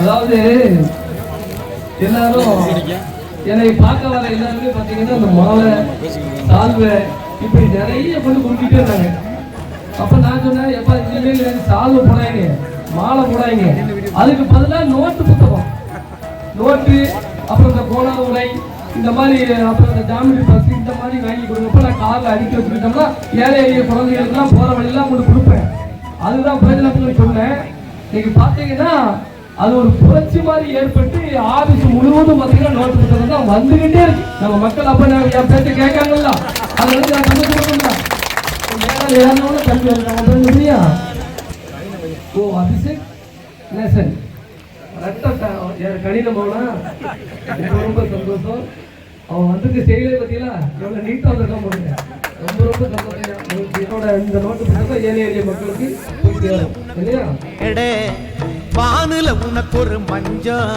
அதாவது எல்லாரும் என்னை பார்க்க வர எல்லாருமே பார்த்தீங்கன்னா அந்த மாலை சால்வை இப்படி நிறைய கொண்டு கொடுத்துட்டே இருந்தாங்க. அப்போ நான் சொன்னேன் எப்ப இனிமேல் எனக்கு சால்வை போடாங்க மாலை போடாங்க அதுக்கு பதிலாக நோட்டு புத்தகம். நோட்டு அப்புறம் இந்த கோண உரை இந்த மாதிரி அப்புறம் இந்த ஜாமெட்ரி பஸ் இந்த மாதிரி வாங்கி கொடுங்கப்ப நான் காரில் அடிக்க வச்சுக்கிட்டோம்னா ஏழை எளிய குழந்தைகளுக்குலாம் போகிற வழியெல்லாம் உங்களுக்கு கொடுப்பேன். அதுதான் பிரயோஜனத்துக்கு சொன்னேன். நீங்கள் பார்த்தீங்கன்னா அது ஒரு புரட்சி மாதிரி ஏற்பட்டு ஆபீஸ் முழுவதும் பார்த்தீங்கன்னா நோட்டு புத்தகம் தான் வந்துகிட்டே இருக்கு. நம்ம மக்கள் அப்ப நான் என் பேச்ச கேட்காங்கல்ல. அது வந்து நான் கண்டுபிடிக்கணும் மேலே ஏறினவன கல்வி இருக்காங்க இல்லையா ஓ அபிஷேக் நேசன். ரத்த போனா ரொம்ப ரொம்ப சந்தோஷம். அவன் வந்துட்டு செயலை பார்த்தீங்களா? எவ்வளவு நீட்டாக வந்திருக்கான் ரொம்ப ரொம்ப சந்தோஷம். என்னோட இந்த நோட்டு புத்தகம் ஏழை எளிய மக்களுக்கு எடே வானில உனக்கு ஒரு மஞ்சம்